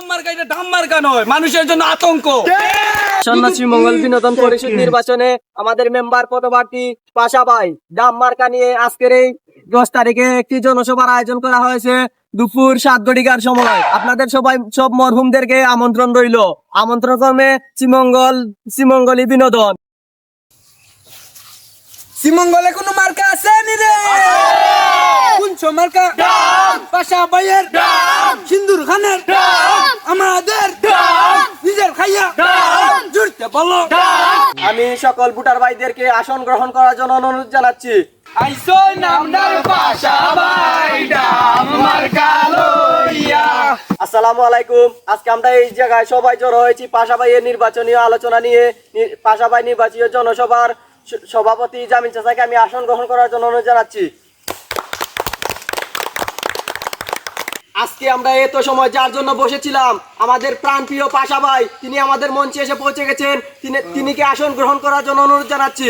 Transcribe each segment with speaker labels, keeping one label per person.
Speaker 1: ডাম মার্কা এটা ডাম মার্কা নয় মানুষের জন্য আতঙ্ক।
Speaker 2: সন্ন্যাসী মঙ্গল বিনোদন পরিষদ নির্বাচনে আমাদের মেম্বার পদপ্রার্থী পাশা ভাই মার্কা নিয়ে আজকের এই দশ তারিখে একটি জনসভার আয়োজন করা হয়েছে দুপুর সাত ঘটিকার সময়। আপনাদের সবাই সব মরহুমদেরকে আমন্ত্রণ রইল। আমন্ত্রণ ক্রমে শ্রীমঙ্গল শ্রীমঙ্গলী বিনোদন।
Speaker 1: শ্রীমঙ্গলে কোনো মার্কা আছে নি রে কোনছো মার্কা? পাশা ভাইয়ের সিন্দুর খানের আমাদের নিজের খাইয়া জুড়তে বলো।
Speaker 2: আমি সকল ভোটার ভাইদেরকে আসন গ্রহণ করার জন্য অনুরোধ জানাচ্ছি।
Speaker 1: নামদার পাশা
Speaker 2: আসসালামু আলাইকুম। আজকে আমরা এই জায়গায় সবাই জড়ো হয়েছি পাশাপাইয়ের নির্বাচনী আলোচনা নিয়ে। নি- পাশাপাই নির্বাচনী জনসভার সভাপতি জামিন চাচাকে আমি আসন গ্রহণ করার জন্য অনুরোধ জানাচ্ছি। আজকে আমরা এত সময় যার জন্য বসেছিলাম, আমাদের প্রাণপ্রিয় পাশা ভাই, তিনি আমাদের মঞ্চে এসে পৌঁছে গেছেন। তিনি কি আসন গ্রহণ করার জন্য অনুরোধ জানাচ্ছি।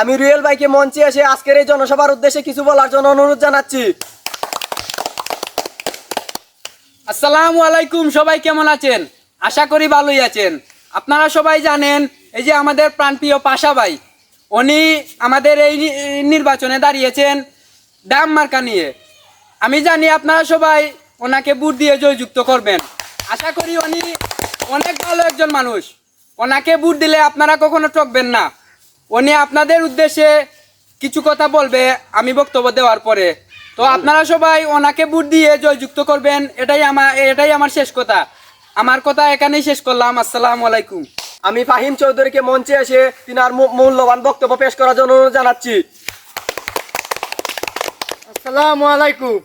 Speaker 2: আমি রুয়েল ভাইকে মঞ্চে এসে আজকের এই জনসভার উদ্দেশ্যে কিছু বলার জন্য অনুরোধ জানাচ্ছি।
Speaker 3: আসসালামু আলাইকুম, সবাই কেমন আছেন? আশা করি ভালোই আছেন। আপনারা সবাই জানেন, এই যে আমাদের প্রাণপ্রিয় পাশা ভাই, উনি আমাদের এই নির্বাচনে দাঁড়িয়েছেন। ডাম মার্কা নিয়ে। আমি জানি আপনারা সবাই ওনাকে বুট দিয়ে জয়যুক্ত করবেন। আশা করি উনি অনেক ভালো একজন মানুষ। ওনাকে বুট দিলে আপনারা কখনো ঠকবেন না। উনি আপনাদের উদ্দেশ্যে কিছু কথা বলবে আমি বক্তব্য দেওয়ার পরে। তো আপনারা সবাই ওনাকে বুট দিয়ে জয়যুক্ত করবেন, এটাই আমার এটাই আমার শেষ কথা। আমার কথা এখানেই শেষ করলাম। আসসালামু আলাইকুম।
Speaker 2: আমি ফাহিম চৌধুরীকে মঞ্চে এসে তিনার মূল্যবান বক্তব্য পেশ করার জন্য জানাচ্ছি।
Speaker 4: আসসালামু আলাইকুম।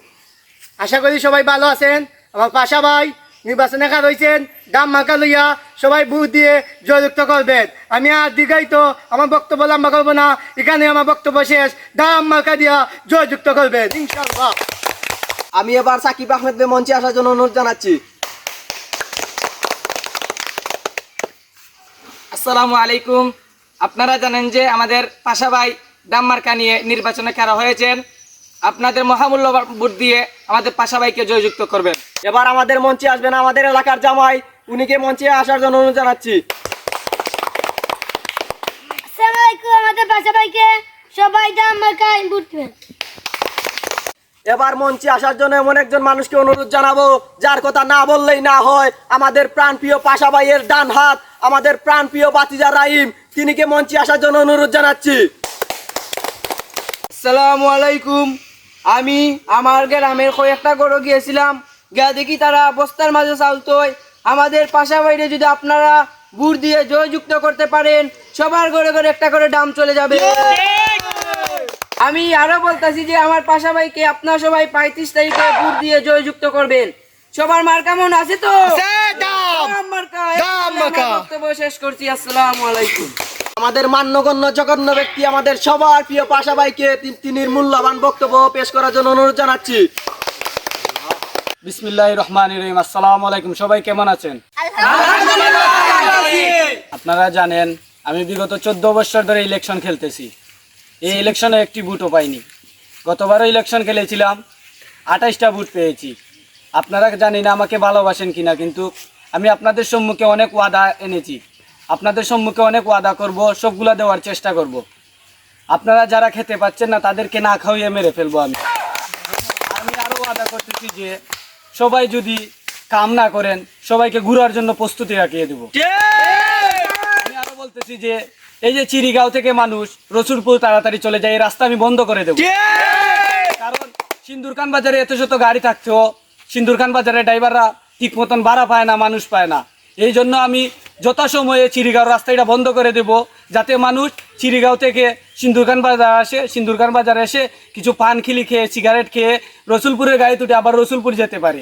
Speaker 4: আশা করি সবাই ভালো আছেন। আমার পাশা ভাই নির্বাচনে কাজ হয়েছেন। দাম মাকা লইয়া সবাই বুথ দিয়ে জয়যুক্ত করবেন। আমি আর দীর্ঘায়িত আমার বক্তব্য লম্বা করব না। এখানে আমার বক্তব্য শেষ। দাম মার্কা দিয়া জয়যুক্ত করবেন।
Speaker 2: আমি এবার সাকিব আহমেদকে মঞ্চে আসার জন্য অনুরোধ জানাচ্ছি।
Speaker 3: আসসালামু আলাইকুম। আপনারা জানেন যে আমাদের পাশা ভাই দাম মার্কা নিয়ে নির্বাচনে কারা হয়েছেন। আপনাদের মহামূল্য ভোট দিয়ে আমাদের পাশা ভাইকে জয়যুক্ত করবেন।
Speaker 2: এবার আমাদের মঞ্চে আসবেন আমাদের এলাকার জামাই। উনিকে মঞ্চে আসার জন্য অনুরোধ জানাচ্ছি।
Speaker 5: আসসালামু আলাইকুম আমাদের বাসা ভাইকে সবাই দাম ভোট দিবেন
Speaker 2: এবার মঞ্চে আসার জন্য এমন একজন মানুষকে অনুরোধ জানাব যার কথা না বললেই না হয়। আমাদের প্রাণপ্রিয় পাশা ভাইয়ের ডান হাত আমাদের প্রাণপ্রিয় বাতিজা রাহিম তিনিকে মঞ্চে আসার জন্য অনুরোধ জানাচ্ছি।
Speaker 3: আসসালামু আলাইকুম। আমি আমার গ্রামের কয়েকটা গরু গিয়েছিলাম। গিয়া দেখি তারা বস্তার মাঝে চালতোয় আমাদের পাশা বাইরে যদি আপনারা বুট দিয়ে জয়যুক্ত করতে পারেন সবার ঘরে ঘরে একটা করে দাম চলে যাবে। আমি আরও বলতেছি যে আমার পাশা ভাইকে আপনারা সবাই পঁয়ত্রিশ তারিখে গুড় দিয়ে জয়যুক্ত করবেন। সবার মার কেমন আছে তো? শেষ করছি। আসসালামু আলাইকুম।
Speaker 2: আমাদের মান্যগণ্য জঘন্য ব্যক্তি আমাদের সবার প্রিয় পাশা ভাইকে তিনি মূল্যবান বক্তব্য পেশ করার জন্য অনুরোধ জানাচ্ছি।
Speaker 1: বিসমিল্লাহ রহমান রহিম। আসসালামু আলাইকুম। সবাই কেমন আছেন? আপনারা জানেন, আমি বিগত চোদ্দ বছর ধরে ইলেকশন খেলতেছি। এই ইলেকশনে একটি বুটও পাইনি। গতবারও ইলেকশন খেলেছিলাম। আঠাইশটা বুট পেয়েছি। আপনারা জানি না আমাকে ভালোবাসেন কিনা, কিন্তু আমি আপনাদের সম্মুখে অনেক ওয়াদা এনেছি। আপনাদের সম্মুখে অনেক ওয়াদা করব সবগুলা দেওয়ার চেষ্টা করব। আপনারা যারা খেতে পাচ্ছেন না তাদেরকে না খাওয়িয়ে মেরে ফেলব আমি। আমি আরও ওয়াদা করতেছি যে সবাই যদি কাম না করেন সবাইকে ঘুরার জন্য প্রস্তুতি রাখিয়ে দেবো। আমি আরও বলতেছি যে এই যে চিরিগাঁও থেকে মানুষ রসুলপুর তাড়াতাড়ি চলে যায় এই রাস্তা আমি বন্ধ করে দেবো। কারণ সিন্দুরখান বাজারে এত শত গাড়ি থাকতেও সিন্দুরখান বাজারে ড্রাইভাররা ঠিক মতন ভাড়া পায় না মানুষ পায় না। এই জন্য আমি যথাসময়ে চিরিগাঁও রাস্তাটা বন্ধ করে দেব, যাতে মানুষ চিরিগাঁও থেকে সিন্দুরখান বাজার আসে, সিন্দুরখান বাজারে এসে কিছু পান খিলি খেয়ে সিগারেট খেয়ে রসুলপুরের গাড়ি তুটে আবার রসুলপুর যেতে পারে।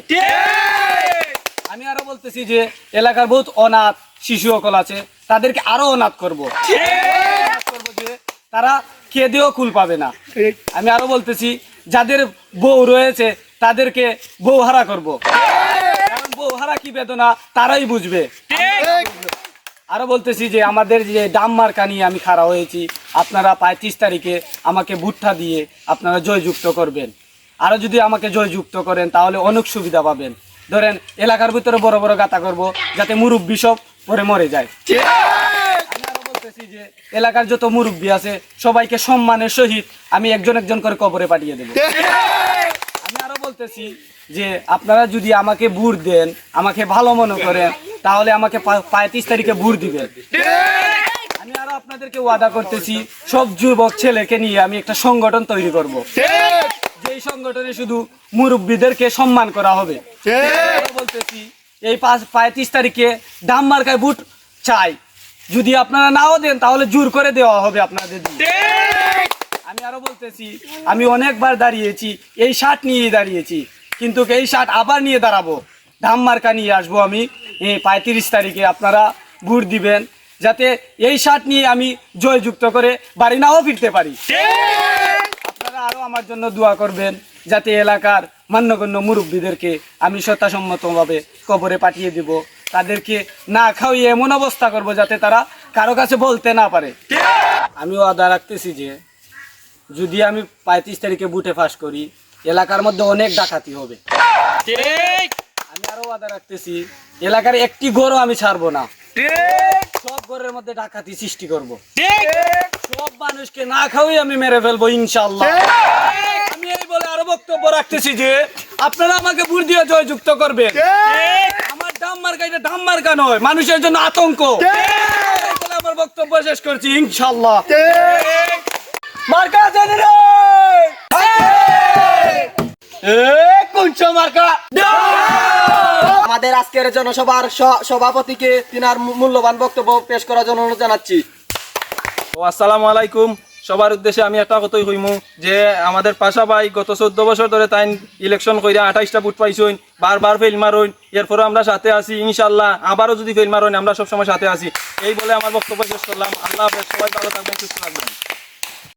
Speaker 1: আমি আরও বলতেছি যে এলাকার বহুত অনাথ শিশু সকল আছে, তাদেরকে আরও অনাথ করব। অনাথ করব যে তারা খেয়ে দিয়েও কুল পাবে না। আমি আরও বলতেছি, যাদের বউ রয়েছে তাদেরকে বউ হারা করব। কারণ কি বেদনা? তারাই বুঝবে। আরও বলতেছি যে আমাদের যে দাম মার্কা নিয়ে আমি খাড়া হয়েছি আপনারা পঁয়ত্রিশ তারিখে আমাকে ভুট্টা দিয়ে আপনারা জয়যুক্ত করবেন। আরও যদি আমাকে জয়যুক্ত করেন তাহলে অনেক সুবিধা পাবেন। ধরেন এলাকার ভিতরে বড় বড় গাতা করব যাতে মুরব্বী সব পরে মরে যায়। আমি আরও বলতেছি যে এলাকার যত মুরব্বী আছে সবাইকে সম্মানের সহিত আমি একজন একজন করে কবরে পাঠিয়ে দেবো। আমি আরও বলতেছি যে আপনারা যদি আমাকে বুট দেন আমাকে ভালো মনে করেন তাহলে আমাকে পঁয়ত্রিশ তারিখে বুট দিবেন। আমি আরও আপনাদেরকে ওয়াদা করতেছি সব যুবক ছেলেকে নিয়ে আমি একটা সংগঠন তৈরি করব। যেই সংগঠনে শুধু মুরব্বীদেরকে সম্মান করা হবে। বলতেছি এই পাঁচ পঁয়ত্রিশ তারিখে দাম মার্কায় বুট চাই। যদি আপনারা নাও দেন তাহলে জোর করে দেওয়া হবে আপনাদের আমি আরও বলতেছি আমি অনেকবার দাঁড়িয়েছি এই শার্ট নিয়ে দাঁড়িয়েছি। কিন্তু এই শার্ট আবার নিয়ে দাঁড়াবো। ধাম মার্কা নিয়ে আসব আমি। এই পঁয়ত্রিশ তারিখে আপনারা ভোট দিবেন, যাতে এই শার্ট নিয়ে আমি জয়যুক্ত করে বাড়ি নাও ফিরতে পারি। আপনারা আরও আমার জন্য দোয়া করবেন, যাতে এলাকার মান্যগণ্য মুরব্বীদেরকে আমি সত্যাসম্মতভাবে কবরে পাঠিয়ে দেব। তাদেরকে না খাওয়িয়ে এমন অবস্থা করব যাতে তারা কারও কাছে বলতে না পারে। আমি আদা রাখতেছি যে, যদি আমি পঁয়ত্রিশ তারিখে বুটে ফাঁস করি এলাকার মধ্যে অনেক ডাকাতি হবে। আমি আরও ওয়াদা রাখতেছি এলাকার একটি গরু আমি ছাড়বো না। সব ঘরের মধ্যে ডাকাতি সৃষ্টি করব। সব মানুষকে না খাওয়াই আমি মেরে ফেলব ইনশাল্লাহ আমি এই বলে আরও বক্তব্য রাখতেছি যে আপনারা আমাকে বুড় দিয়ে জয়যুক্ত করবেন। আমার ডাম মার্কা এটা ডাম মার্কা নয় মানুষের জন্য আতঙ্ক। আমার বক্তব্য শেষ করছি ইনশাল্লাহ মার্কা জানি রে এ কুঞ্চ মার্কা
Speaker 2: আমাদের আজকের জনসভার সভাপতিকে তিনার মূল্যবান বক্তব্য পেশ করার জন্য অনুরোধ জানাচ্ছি।
Speaker 6: ও আসসালামু আলাইকুম। সবার উদ্দেশ্যে আমি একটা কথাই হইমু যে আমাদের পাশা ভাই গত চোদ্দ বছর ধরে তাই ইলেকশন কইরা আঠাইশটা বুট পাইছইন বারবার ফেল মারইন। এরপরে আমরা সাথে আছি ইনশাল্লাহ আবারও যদি ফেল মারইন আমরা সবসময় সাথে আছি। এই বলে আমার বক্তব্য শেষ করলাম। আল্লাহ হাফেজ সবাই ভালো থাকবেন সুস্থ থাকবেন।